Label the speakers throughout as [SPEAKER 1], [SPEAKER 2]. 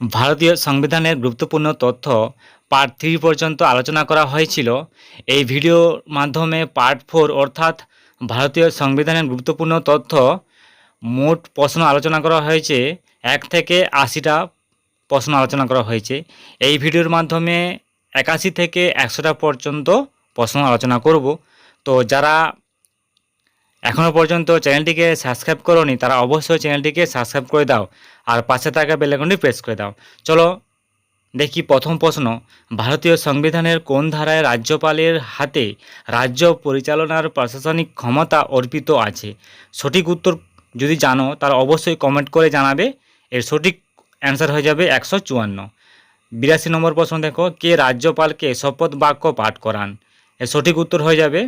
[SPEAKER 1] ভারতীয় সংবিধানের গুরুত্বপূর্ণ তথ্য পার্ট থ্রি পর্যন্ত আলোচনা করা হয়েছিল। এই ভিডিওর মাধ্যমে পার্ট ফোর অর্থাৎ ভারতীয় সংবিধানের গুরুত্বপূর্ণ তথ্য মোট প্রশ্ন আলোচনা করা হয়েছে। এক থেকে আশিটা প্রশ্ন আলোচনা করা হয়েছে। এই ভিডিওর মাধ্যমে একাশি থেকে একশোটা পর্যন্ত প্রশ্ন আলোচনা করব। তো যারা এখনও পর্যন্ত চ্যানেলটিকে সাবস্ক্রাইব করোনি, তারা অবশ্যই চ্যানেলটিকে সাবস্ক্রাইব করে দাও আর পাশে থাকা বেলাইকনটি প্রেস করে দাও। চলো দেখি প্রথম প্রশ্ন, ভারতীয় সংবিধানের কোন ধারায় রাজ্যপালের হাতে রাজ্য পরিচালনার প্রশাসনিক ক্ষমতা অর্পিত আছে? সঠিক উত্তর যদি জানো, তাহলে অবশ্যই কমেন্ট করে জানাবে। এর সঠিক অ্যান্সার হয়ে যাবে একশো চুয়ান্ন। বিরাশি নম্বর প্রশ্ন দেখো, কে রাজ্যপালকে শপথ বাক্য পাঠ করান? এর সঠিক উত্তর হয়ে যাবে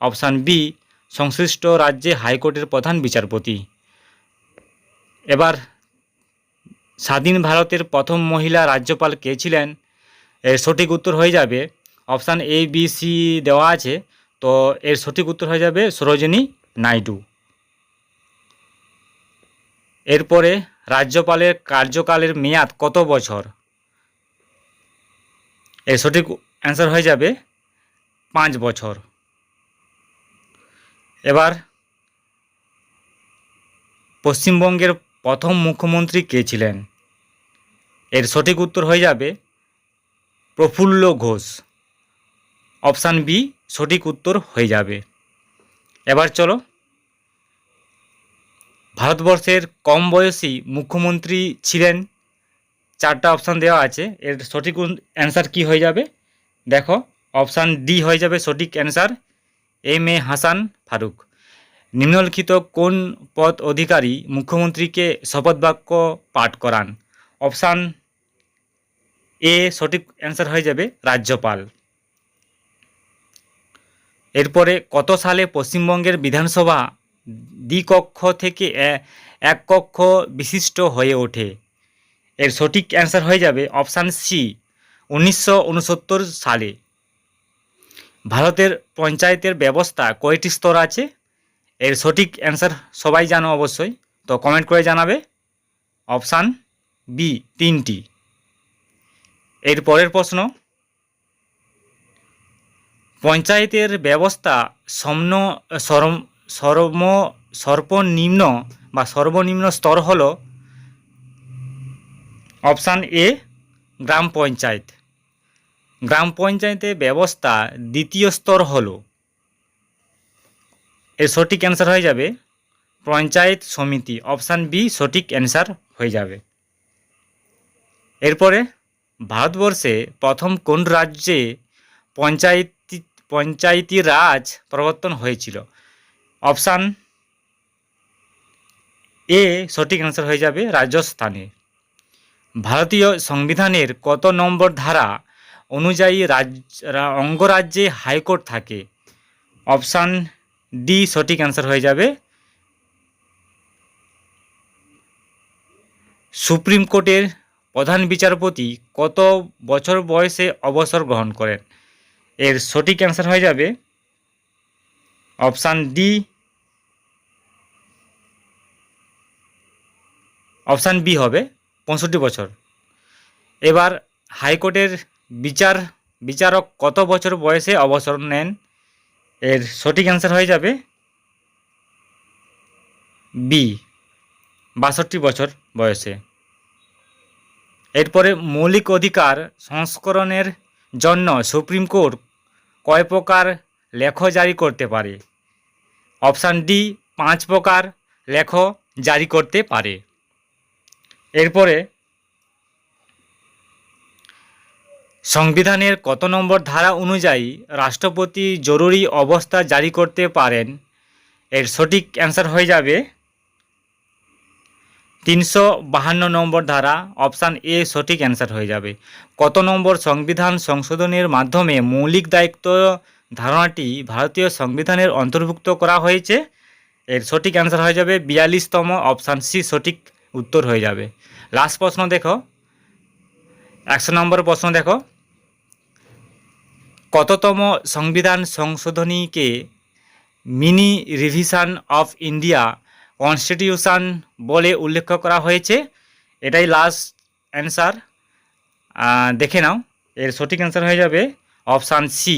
[SPEAKER 1] অপশান বি সংশ্লিষ্ট রাজ্যে হাইকোর্টের প্রধান বিচারপতি। এবার স্বাধীন ভারতের প্রথম মহিলা রাজ্যপাল কে ছিলেন? এর সঠিক উত্তর হয়ে যাবে অপশান এ, বি, সি দেওয়া আছে। তো এর সঠিক উত্তর হয়ে যাবে সরোজিনী নাইডু। এরপরে রাজ্যপালের কার্যকালের মেয়াদ কত বছর? এর সঠিক অ্যান্সার হয়ে যাবে পাঁচ বছর। এবার পশ্চিমবঙ্গের প্রথম মুখ্যমন্ত্রী কে ছিলেন? এর সঠিক উত্তর হয়ে যাবে প্রফুল্ল ঘোষ। অপশান বি, সঠিক উত্তর হয়ে যাবে। এবার চলো। ভারতবর্ষের কম বয়সী মুখ্যমন্ত্রী ছিলেন। চারটা অপশান দেওয়া আছে। এর সঠিক অ্যান্সার কি হয়ে যাবে? দেখো, অপশান ডি হয়ে যাবে সঠিক answer M A Hasan Faruk. নিম্নলিখিত কোন পদ অধিকারী মুখ্যমন্ত্রীকে শপথ বাক্য পাঠ করান? অপশান এ, সঠিক অ্যান্সার হয়ে যাবে রাজ্যপাল। এরপরে কত সালে পশ্চিমবঙ্গের বিধানসভা দ্বিকক্ষ থেকে এক কক্ষ বিশিষ্ট হয়ে ওঠে? এর সঠিক অ্যান্সার হয়ে যাবে অপশান সি, উনিশশো উনসত্তর সালে। ভারতের পঞ্চায়েতের ব্যবস্থা কয়টি স্তর আছে? এর সঠিক অ্যান্সার সবাই জানো অবশ্যই। তো কমেন্ট করে জানাবে। অপশান বি তিনটি। এর পরের প্রশ্ন। পঞ্চায়েতের ব্যবস্থা সমন সরম সর্ব সর্বনিম্ন বা সর্বনিম্ন স্তর হল অপশান এ গ্রাম পঞ্চায়েত। গ্রাম পঞ্চায়েতের ব্যবস্থা দ্বিতীয় স্তর হলো। এর সঠিক অ্যান্সার হয়ে যাবে। পঞ্চায়েত সমিতি অপশান বি সঠিক অ্যান্সার হয়ে যাবে। এরপরে ভারতবর্ষে প্রথম কোন রাজ্যে পঞ্চায়েতি পঞ্চায়েতি রাজ প্রবর্তন হয়েছিল? অপশান এ সঠিক অ্যান্সার হয়ে যাবে রাজস্থানে। ভারতীয় সংবিধানের কত নম্বর ধারা অনুযায়ী অঙ্গরাজ্যে হাইকোর্ট থাকে। অপশান ডি সঠিক অ্যান্সার হয়ে যাবে। সুপ্রিম কোর্টের প্রধান বিচারপতি কত বছর বয়সে অবসর গ্রহণ করেন? এর সঠিক অ্যান্সার হয়ে যাবে। অপশান ডি অপশান বি হবে, পঁয়ষট্টি বছর। এবার হাইকোর্টের বিচার, বিচারক কত বছর বয়সে অবসর নেন? এর সঠিক অ্যান্সার হয়ে যাবে বি বাষট্টি বছর বয়সে। এরপরে মৌলিক অধিকার সংস্করণের জন্য সুপ্রিম কোর্ট কয় প্রকার লেখ জারি করতে পারে? অপশান ডি, পাঁচ প্রকার লেখ জারি করতে পারে। এরপরে সংবিধানের কত নম্বর ধারা অনুযায়ী রাষ্ট্রপতি জরুরি অবস্থা জারি করতে পারেন? এর সঠিক অ্যান্সার হয়ে যাবে তিনশো বাহান্ন নম্বর ধারা, অপশান এ সঠিক অ্যান্সার হয়ে যাবে। কত নম্বর সংবিধান সংশোধনের মাধ্যমে মৌলিক দায়িত্ব ধারণাটি ভারতীয় সংবিধানের অন্তর্ভুক্ত করা হয়েছে? এর সঠিক অ্যান্সার হয়ে যাবে বিয়াল্লিশতম, অপশান সি সঠিক উত্তর হয়ে যাবে। লাস্ট প্রশ্ন দেখো। একশো নম্বর প্রশ্ন দেখো। কততম সংবিধান সংশোধনীকে mini revision of India constitution বলে উল্লেখ করা হয়েছে? এটাই লাস্ট অ্যান্সার দেখে নাও। এর সঠিক অ্যান্সার হয়ে যাবে অপশান সি